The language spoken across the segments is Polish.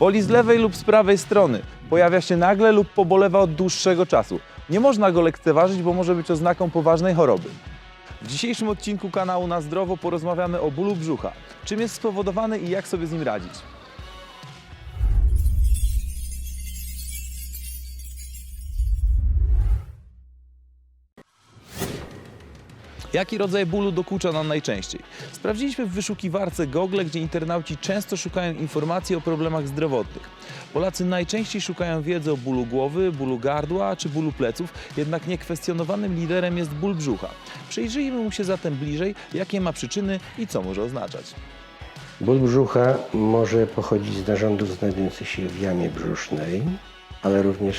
Boli z lewej lub z prawej strony. Pojawia się nagle lub pobolewa od dłuższego czasu. Nie można go lekceważyć, bo może być oznaką poważnej choroby. W dzisiejszym odcinku kanału Na Zdrowo porozmawiamy o bólu brzucha. Czym jest spowodowany i jak sobie z nim radzić. Jaki rodzaj bólu dokucza nam najczęściej? Sprawdziliśmy w wyszukiwarce Google, gdzie internauci często szukają informacji o problemach zdrowotnych. Polacy najczęściej szukają wiedzy o bólu głowy, bólu gardła czy bólu pleców, jednak niekwestionowanym liderem jest ból brzucha. Przyjrzyjmy mu się zatem bliżej, jakie ma przyczyny i co może oznaczać. Ból brzucha może pochodzić z narządów znajdujących się w jamie brzusznej, ale również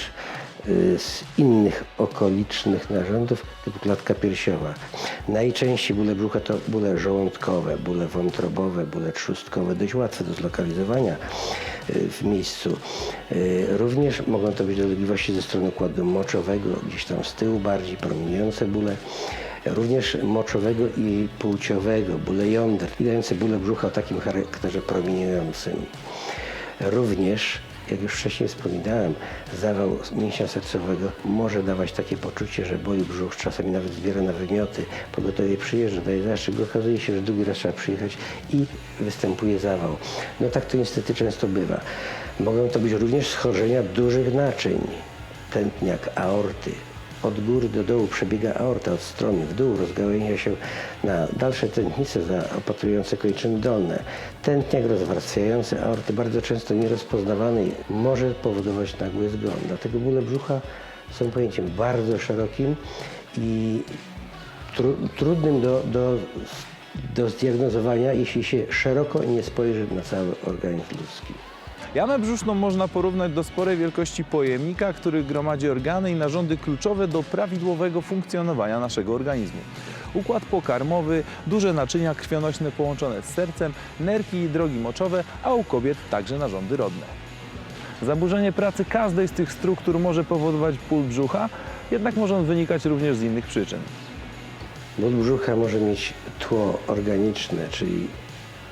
z innych okolicznych narządów typu klatka piersiowa. Najczęściej bóle brzucha to bóle żołądkowe, bóle wątrobowe, bóle trzustkowe, dość łatwe do zlokalizowania y, w miejscu. Y, Również mogą to być dolegliwości ze strony układu moczowego, gdzieś tam z tyłu bardziej promieniujące bóle również moczowego i płciowego, bóle jąder dające bóle brzucha o takim charakterze promieniującym. Również, jak już wcześniej wspominałem, zawał mięśnia sercowego może dawać takie poczucie, że boli brzuch, czasami nawet zbiera na wymioty, pogotowie przyjeżdża, daje zastrzyk, okazuje się, że drugi raz trzeba przyjechać i występuje zawał. No tak to niestety często bywa. Mogą to być również schorzenia dużych naczyń, tętniak aorty, od góry do dołu przebiega aorta, od strony w dół rozgałęzia się na dalsze tętnice zaopatrujące kończyny dolne. Tętniak rozwarstwiający aorty, bardzo często nierozpoznawany, może powodować nagły zgon. Dlatego bóle brzucha są pojęciem bardzo szerokim i tru, trudnym do, do, do zdiagnozowania, jeśli się szeroko nie spojrzy na cały organizm ludzki. Jamę brzuszną można porównać do sporej wielkości pojemnika, który gromadzi organy i narządy kluczowe do prawidłowego funkcjonowania naszego organizmu. Układ pokarmowy, duże naczynia krwionośne połączone z sercem, nerki i drogi moczowe, a u kobiet także narządy rodne. Zaburzenie pracy każdej z tych struktur może powodować ból brzucha, jednak może on wynikać również z innych przyczyn. Ból brzucha może mieć tło organiczne, czyli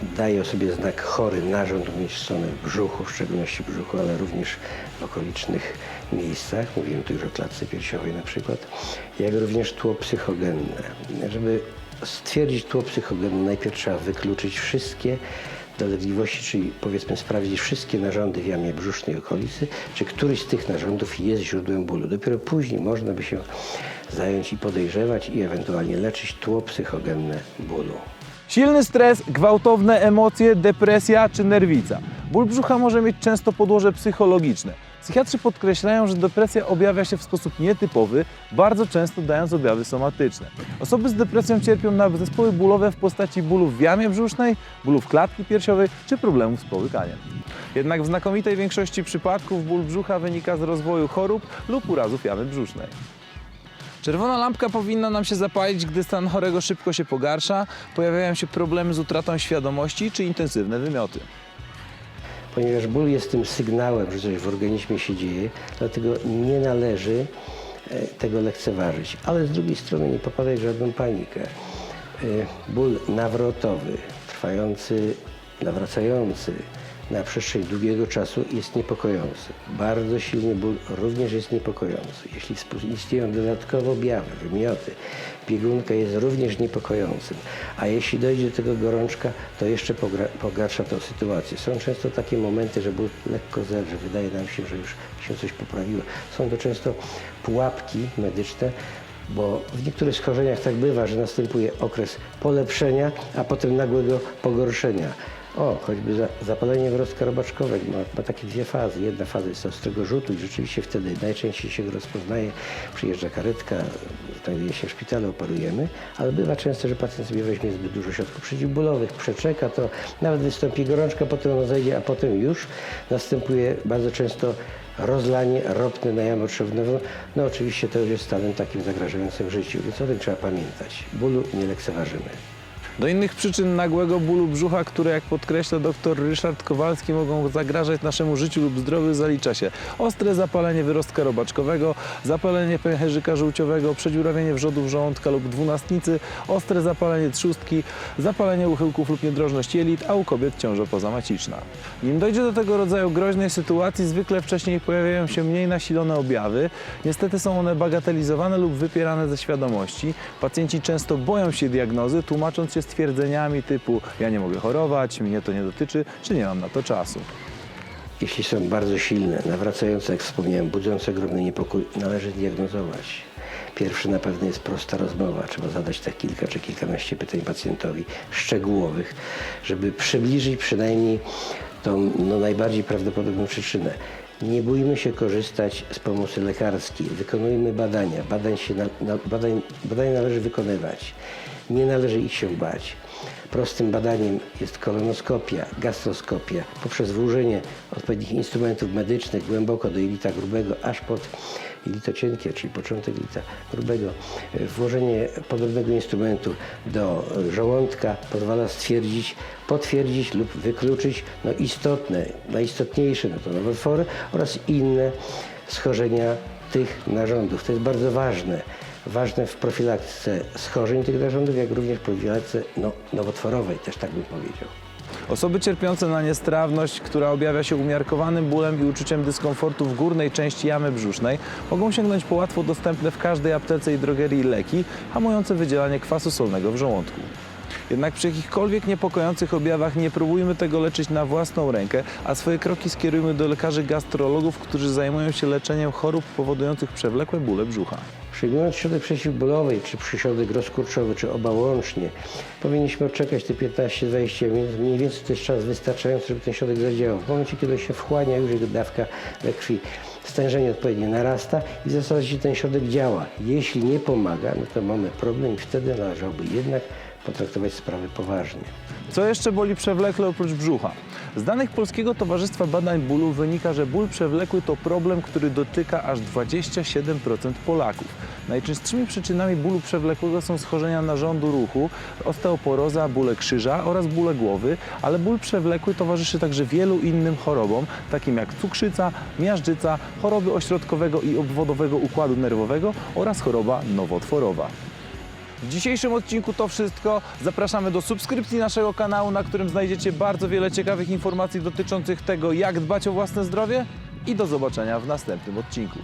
daje o sobie znak chory narząd umieszczony w brzuchu, w szczególności brzuchu, ale również w okolicznych miejscach. Mówiłem tu już o klatce piersiowej na przykład, jak również tło psychogenne. Żeby stwierdzić tło psychogenne, najpierw trzeba wykluczyć wszystkie dolegliwości, czyli powiedzmy sprawdzić wszystkie narządy w jamie brzusznej okolicy, czy któryś z tych narządów jest źródłem bólu. Dopiero później można by się zająć i podejrzewać i ewentualnie leczyć tło psychogenne bólu. Silny stres, gwałtowne emocje, depresja czy nerwica. Ból brzucha może mieć często podłoże psychologiczne. Psychiatrzy podkreślają, że depresja objawia się w sposób nietypowy, bardzo często dając objawy somatyczne. Osoby z depresją cierpią na zespoły bólowe w postaci bólów w jamie brzusznej, bólów klatki piersiowej czy problemów z połykaniem. Jednak w znakomitej większości przypadków ból brzucha wynika z rozwoju chorób lub urazów jamy brzusznej. Czerwona lampka powinna nam się zapalić, gdy stan chorego szybko się pogarsza, pojawiają się problemy z utratą świadomości czy intensywne wymioty. Ponieważ ból jest tym sygnałem, że coś w organizmie się dzieje, dlatego nie należy e, tego lekceważyć. Ale z drugiej strony nie popadać w żadną panikę. E, Ból nawrotowy, trwający, nawracający na przestrzeni długiego czasu jest niepokojący. Bardzo silny ból również jest niepokojący. Jeśli istnieją dodatkowe objawy, wymioty, biegunka jest również niepokojącym. A jeśli dojdzie do tego gorączka, to jeszcze pogarsza tą sytuację. Są często takie momenty, że ból lekko zelży, wydaje nam się, że już się coś poprawiło. Są to często pułapki medyczne, bo w niektórych schorzeniach tak bywa, że następuje okres polepszenia, a potem nagłego pogorszenia. O, choćby za, zapalenie wrostka robaczkowego ma, ma takie dwie fazy. Jedna faza jest ostrego rzutu i rzeczywiście wtedy najczęściej się go rozpoznaje. Przyjeżdża karetka, znajduje się w szpitalu, operujemy, ale bywa często, że pacjent sobie weźmie zbyt dużo środków przeciwbólowych, przeczeka to, nawet wystąpi gorączka, potem ona zejdzie, a potem już następuje bardzo często rozlanie ropne na jamę trzewnową. No oczywiście to już jest stanem takim zagrażającym życiu, więc o tym trzeba pamiętać. Bólu nie lekceważymy. Do innych przyczyn nagłego bólu brzucha, które jak podkreśla dr Ryszard Kowalski mogą zagrażać naszemu życiu lub zdrowiu zalicza się ostre zapalenie wyrostka robaczkowego, zapalenie pęcherzyka żółciowego, przedziurawienie wrzodów żołądka lub dwunastnicy, ostre zapalenie trzustki, zapalenie uchyłków lub niedrożność jelit, a u kobiet ciąża pozamaciczna. Nim dojdzie do tego rodzaju groźnej sytuacji, zwykle wcześniej pojawiają się mniej nasilone objawy. Niestety są one bagatelizowane lub wypierane ze świadomości. Pacjenci często boją się diagnozy, tłumacząc się stwierdzeniami typu ja nie mogę chorować, mnie to nie dotyczy, czy nie mam na to czasu. Jeśli są bardzo silne, nawracające, jak wspomniałem, budzące ogromny niepokój, należy diagnozować. Pierwszy na pewno jest prosta rozmowa. Trzeba zadać tak kilka czy kilkanaście pytań pacjentowi szczegółowych, żeby przybliżyć przynajmniej tą no, najbardziej prawdopodobną przyczynę. Nie bójmy się korzystać z pomocy lekarskiej. Wykonujmy badania. Badań, się na, na, badań, badań należy wykonywać. Nie należy ich się bać. Prostym badaniem jest kolonoskopia, gastroskopia poprzez włożenie odpowiednich instrumentów medycznych głęboko do jelita grubego, aż pod jelito cienkie, czyli początek jelita grubego. Włożenie podobnego instrumentu do żołądka pozwala stwierdzić, potwierdzić lub wykluczyć no, istotne, najistotniejsze no to nowotwory oraz inne schorzenia tych narządów. To jest bardzo ważne ważne w profilaktyce schorzeń tych narządów, jak również w profilaktyce no, nowotworowej, też tak bym powiedział. Osoby cierpiące na niestrawność, która objawia się umiarkowanym bólem i uczuciem dyskomfortu w górnej części jamy brzusznej, mogą sięgnąć po łatwo dostępne w każdej aptece i drogerii leki hamujące wydzielanie kwasu solnego w żołądku. Jednak przy jakichkolwiek niepokojących objawach nie próbujmy tego leczyć na własną rękę, a swoje kroki skierujmy do lekarzy gastrologów, którzy zajmują się leczeniem chorób powodujących przewlekłe bóle brzucha. Przyjmując środek przeciwbólowy, czy przysiodek rozkurczowy, czy oba łącznie, powinniśmy odczekać te 15-20 minut. Mniej więcej to jest czas wystarczający, żeby ten środek zadziałał. W momencie, kiedy się wchłania już jego dawka we krwi, stężenie odpowiednio narasta i w zasadzie ten środek działa. Jeśli nie pomaga, no to mamy problem i wtedy należałoby jednak potraktować sprawy poważnie. Co jeszcze boli przewlekle oprócz brzucha? Z danych Polskiego Towarzystwa Badań Bólu wynika, że ból przewlekły to problem, który dotyka aż 27% Polaków. Najczęstszymi przyczynami bólu przewlekłego są schorzenia narządu ruchu, osteoporoza, bóle krzyża oraz bóle głowy, ale ból przewlekły towarzyszy także wielu innym chorobom, takim jak cukrzyca, miażdżyca, choroby ośrodkowego i obwodowego układu nerwowego oraz choroba nowotworowa. W dzisiejszym odcinku to wszystko. Zapraszamy do subskrypcji naszego kanału, na którym znajdziecie bardzo wiele ciekawych informacji dotyczących tego, jak dbać o własne zdrowie i do zobaczenia w następnym odcinku.